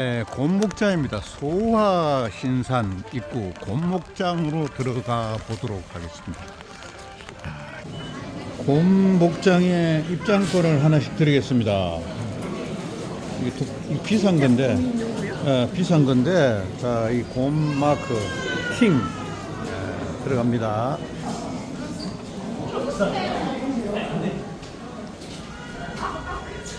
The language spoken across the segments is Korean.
네, 곰목장입니다. 소화 신산 입구 곰목장으로 들어가 보도록 하겠습니다. 곰목장에 입장권을 하나씩 드리겠습니다. 이게 도- 이게 비싼 건데, 예, 비싼 건데, 자, 이 곰마크 킹 예, 들어갑니다.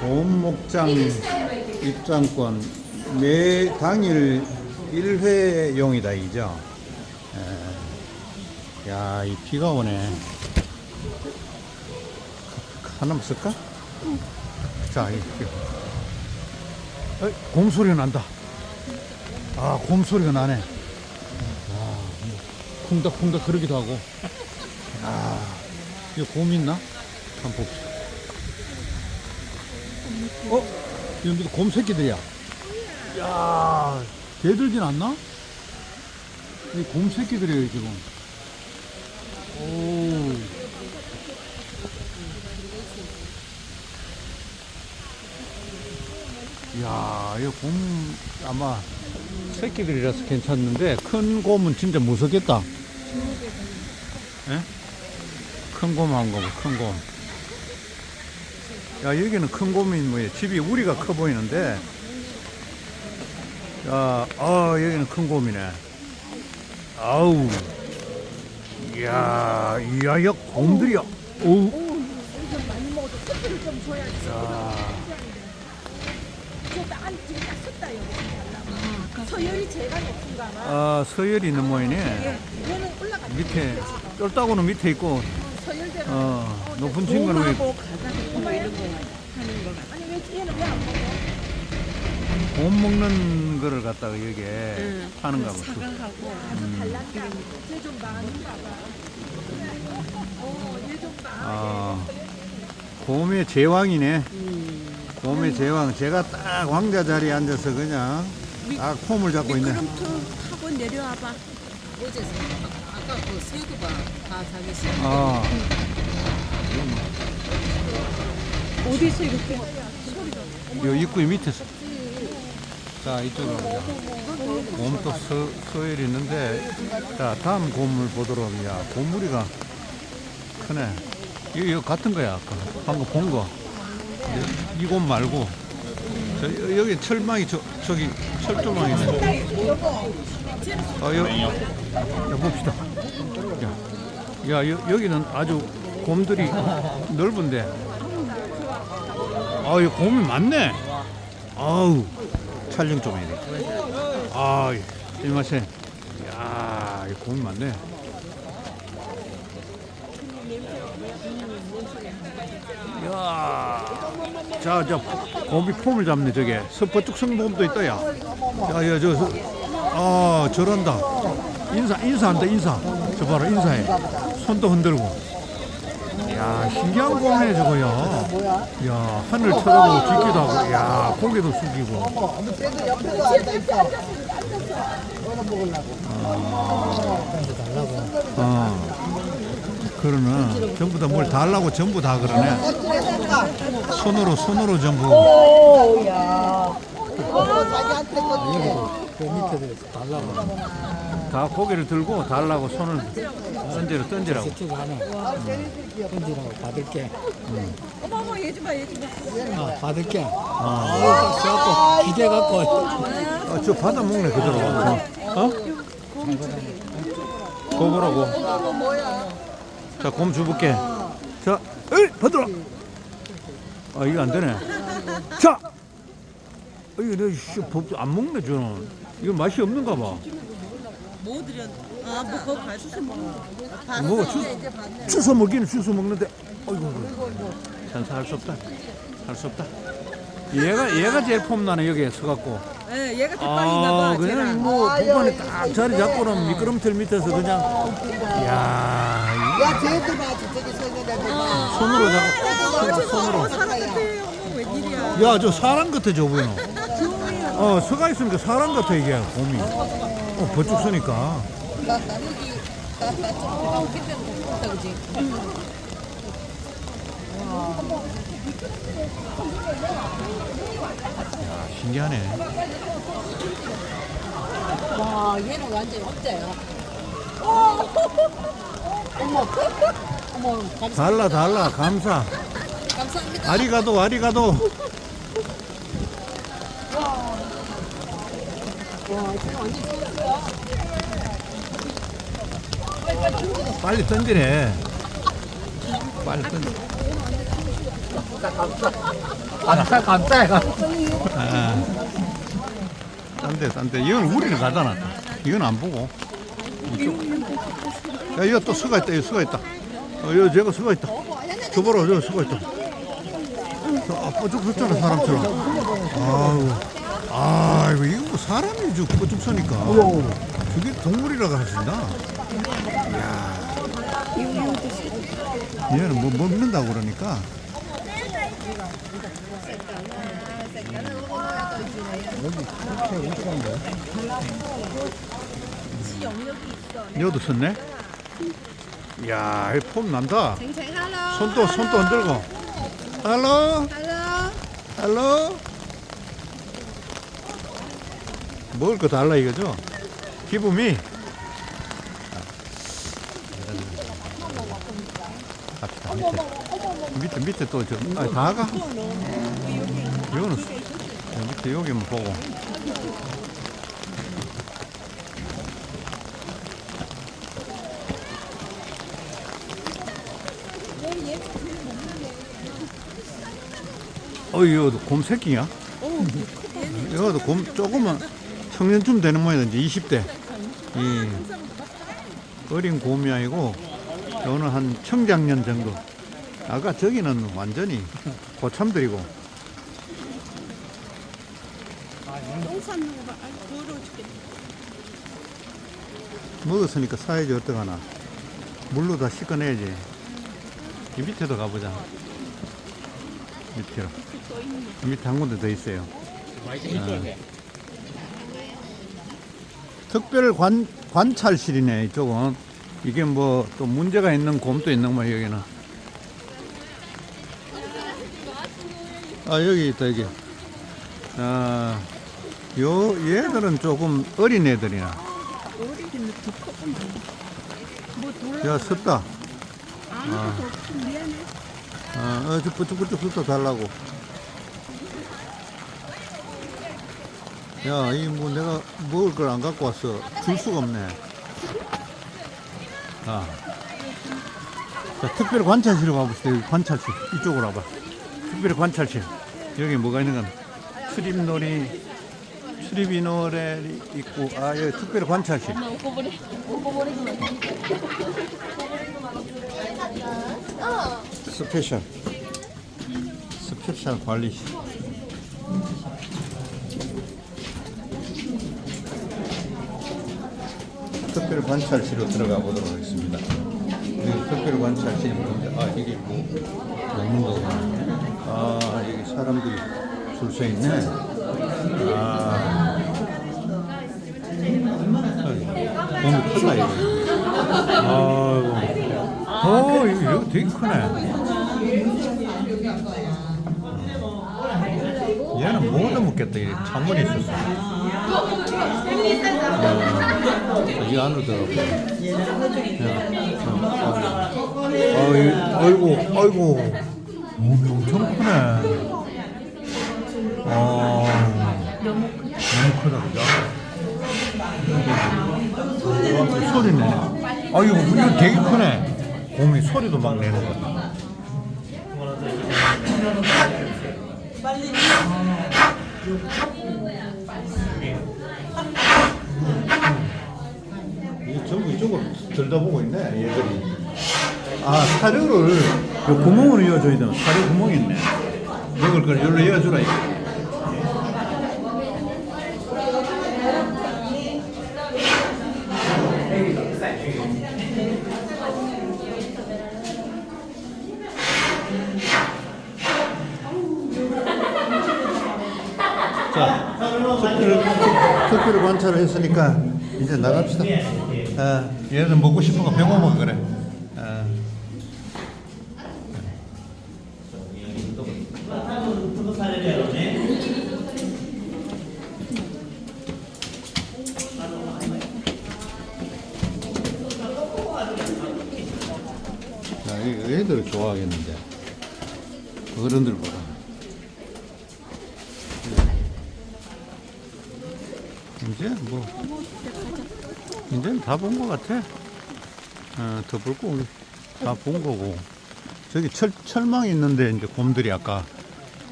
곰목장 입장권 매 당일 1회용이다 이죠. 에, 야, 이 비가 오네. 하나만 쓸까? 자, 이, 이. 어이, 곰 소리가 난다. 아, 곰 소리가 나네. 와, 뭐, 콩닥콩닥 그러기도 하고. 아, 이거 곰 있나? 한번 봅시다. 어? 무슨 곰 새끼들이야. 야, 개들진 않나? 이 곰 새끼들이에요, 지금. 오. 야, 이거 곰 아마 새끼들이라서 괜찮는데 큰 곰은 진짜 무섭겠다. 예? 큰 곰 한 거, 큰 곰. 야, 여기는 큰 곰이 뭐야? 집이 우리가 커 보이는데. 야, 아, 여기는 큰 곰이네. 아우. 이야, 이야, 야, 곰들이야. 오. 서열이 제가 높은가 봐. 아, 서열이 있는 모이네. 올라가. 밑에, 쫄따구는 밑에 있고, 서열대로. 어, 높은 친구는 왜, 가자고 뭐 이런 거 하는 거. 아니 왜 얘는 왜안 먹어? 곰 먹는 거를 갖다가 여기에 파는가 봐. 사과하고 아주 달란다. 쟤좀 많은가 봐. 어, 얘좀 많아. 아, 곰의 제왕이네. 곰의 제왕. 제가 딱 왕자 자리에 앉아서 그냥 딱 폼을 잡고 있네. 미끄럼틀 타고 내려와봐. 어제 아까 그 새우가 다 자기 씨 아, 어디서 이렇게 요 입구의 밑에서. 자, 이쪽으로 가자. 곰도 서, 서열이 있는데, 자, 다음 곰을 보도록 야, 곰무리가 크네. 이거, 같은 거야, 아까. 방금 본 거. 이곰 말고. 저, 여- 여기 철망이, 저, 저기, 철조망이네. 아, 여, 야, 봅시다. 야, 야 여, 여기는 아주 곰들이 넓은데. 아, 이 곰이 많네. 아우, 촬영 좀 해야 돼. 아, 이 맛에. 야, 이 곰이 많네. 야, 자, 저 곰이 폼을 잡네 저게. 서퍼쭉 성곰도 있다 야. 야, 야, 저, 저, 아, 저런다. 인사, 인사한다 인사. 저 봐라 인사해. 손도 흔들고. 야, 신기한 곰이네 저거야. 야, 하늘 쳐다보고 짖기도 하고, 야, 고개도 숙이고. 어, 그러네. 전부 다 뭘 달라고 전부 다 그러네. 손으로 손으로 전부. 다 고개를 들고 달라고 손을 던지라 던지라고. 던지라고 받을게. 어머 어머 얘 좀 봐, 얘 좀 봐. 아, 받을게. 아, 져갖고 기대 갖고. 아, 저 받아 먹네 그대로. 어? 고보라고. 자, 곰 줘볼게. 자, 에이, 받으라. 아, 이거 안 되네. 자, 아, 이거 내가 씨, 법- 안 먹네 저는. 이거 맛이 없는가 봐. 뭐 드려 아뭐 그거 가수서 먹어 뭐가 주, 주워 먹기는 주워 먹는데, 어이구, 찬사 할 수 없다. 할 수 없다. 얘가 얘가 제일 폼나네 여기에 서갖고. 예 얘가 대빵인가 아, 봐 그냥 쟤랑 뭐 부관에 딱 자리 잡고는 미끄럼틀 밑에서 그냥 야 야, 쟤도 봐. 저기 서있는 이 손으로 잡고 손으로 사람 같아 어머 웬일이야 야 저 사람 같아 저 보이노 어 서가 있으니까 사람 같아 이게 곰이 어 버쭉 서니까 야, 신기하네. 와 얘는 완전 업자야. 어머 어머 감, 달라, 달라. 감사. 감사합니다. 아리가도, 아리가도. 와 지금 완전 좋았어요. 빨리 던지네. 빨리 던져. 감사 감사해 감 아, 딴데, 딴데. 이건 우리는 가잖아. 이건 안 보고. 이쪽. 야, 이거 또 수가 있다. 이거 수가 있다. 어, 이거 저거 수가 있다. 저 봐라, 저거 수가 있다. 저, 아, 뽀쭉 섰잖아, 사람처럼. 아우. 아이고, 이거 뭐 사람이 저 뽀쭉 서니까. 저게 동물이라고 하신다. 이야. 얘는 뭐 먹는다고 그러니까. 여도 섰네? 이야, 이폼 난다. 손도, 손도 흔들고. 할로? 할로? 먹을 거 달라 이거죠? 기분이. 갑시다, 밑에. 밑에, 밑에 또 저, 아, 다 가? 이거는, 수- 밑에 여기만 보고. 어, 이거도 곰 새끼야? 이거도 곰 조금만 청년쯤 되는 모양인데 20대. 이 어린 곰이 아니고 이거는 한 청장년 정도. 아까 저기는 완전히 고참들이고. 먹었으니까 사야지 어떡하나. 물로 다 씻어내야지. 이 밑에도 가보자. 밑으로. 밑에 한 군데 더 있어요. 특별 관, 관찰실이네, 이쪽은. 이게 뭐 또 문제가 있는 곰도 있는 거야, 여기는. 아, 여기 있다, 여기. 아, 요, 얘들은 조금 어린 애들이나. 야, 섰다. 아, 어, 저 뿌쭉뿌쭉 훑어 달라고. 야, 이 뭐 내가 먹을 걸 안 갖고 왔어. 줄 수가 없네. 아. 자, 특별 관찰실로 가봅시다. 여기 관찰실. 이쪽으로 와봐. 특별 관찰실. 여기 뭐가 있는 건 출입놀이, 출입이 노래 있고, 아, 여기 특별 관찰실. 스페셜. 스페셜 관리실. 특별 관찰실로 들어가 보도록 하겠습니다. 특별 관찰실이 뭔데? 아, 이게 뭐, 먹는. 아, 여기 사람들이 줄 서 있네. 아. 너무 크다, 이거. 이거, 이거 되게 크네. 먹겠다. 이 창문이 있었어. 어, 이 안으로 들어가. 아이고, 아이고. 몸이 엄청 크네. 아, 너무 크다, 그죠? 아, 소리 내네. 아, 이거, 이거 되게 크네. 곰이 소리도 막 내는 거 같아. 이 전부 이쪽으로 들다보고 있네, 얘들이. 아, 사료를 요 구멍으로 이어줘야 되는 사료 구멍이 있네. 먹을 걸 여기로 이어주라, 이거. 자, 특별 관찰을 했으니까 이제 나갑시다. 아, 얘는 먹고 싶은 거 병원 먹 그래. 아. 야, 이 애들 좋아하겠는데 어른들보다. 뭐. 이제는 다본 것 같아. 어, 더볼거다본 거고. 저기 철, 철망이 있는데 이제 곰들이 아까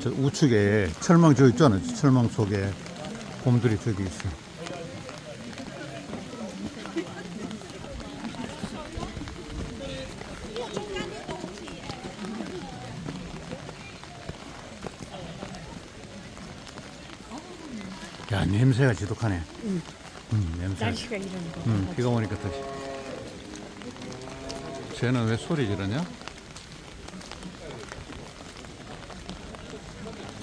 저 우측에 철망 저 있잖아. 철망 속에 곰들이 저기 있어 야 냄새가 지독하네 응, 냄새 날씨가 이런 거. 응, 비가 오니까 다시 쟤는 왜 소리 지르냐?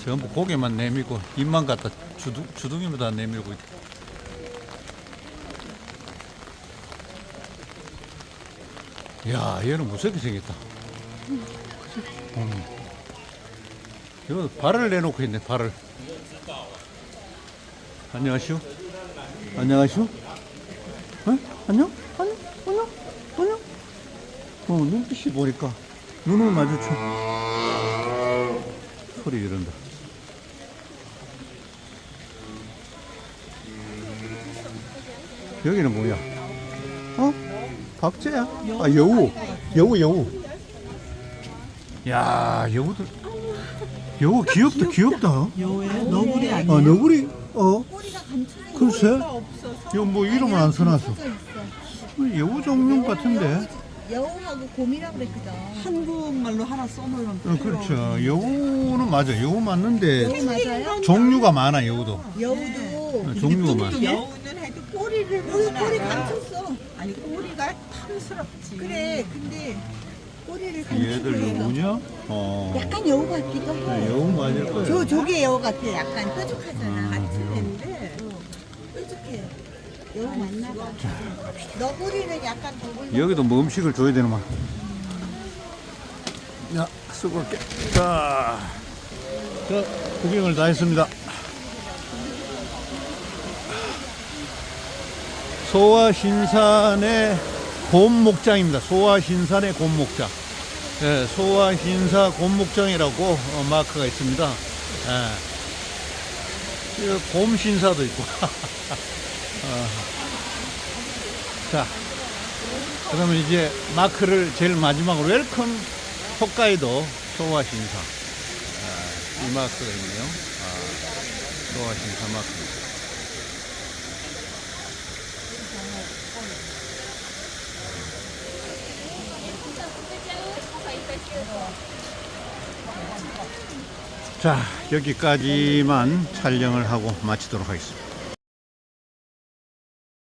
전부 고개만 내밀고 입만 갖다 주둥, 주둥이만 다 내밀고 있다. 야 얘는 무섭게 생겼다? 응. 이거 발을 내놓고 있네 발을 안녕하시오 안녕하시오 어? 안녕? 안녕? 안녕? 안녕? 어, 눈빛이 보니까 눈을 마주쳐. 소리 이런다. 여기는 뭐야? 어? 박제야? 아, 여우. 여우, 여우. 야, 여우들. 여우 귀엽다, 귀엽다. 여우에 너구리 아니야? 아, 너구리, 어? 글쎄. 이거 뭐 이름을 안 써놨어. 여우 종류 같은데. 여우하고 곰이라 그랬거든. 한국말로 하나 써놓으면 어, 그렇죠. 여우는 맞아. 여우 맞는데 맞아요? 종류가 많아, 여우도. 여우도 어, 종류가 많아. 여우는 해도 꼬리를 꼬리. 감췄어. 아니 꼬리가 탐스럽지 그래, 근데 꼬리를 얘들 감추고 여우냐? 어. 약간 여우 같기도 해. 여우 맞을 거야. 저 저게 여우 같아. 약간 뾰족하잖아. 음. 같은데 뾰족해. 여우 맞나 봐. 너구리는 약간 더블. 여기도 뭐 음식을 줘야 되는 말. 야, 수고할게. 자, 자, 구경을 다 했습니다. 소화신산의 곰목장입니다. 소화신산의 곰목장. 예, 소화신사 곰목장이라고 어, 마크가 있습니다. 예. 이 곰신사도 있고. 어. 자, 그러면 이제 마크를 제일 마지막으로 웰컴 홋카이도 소화 신사. 아, 이 마크가 있네요. 아, 소화 신사 마크. 자, 여기까지만 촬영을 하고 마치도록 하겠습니다.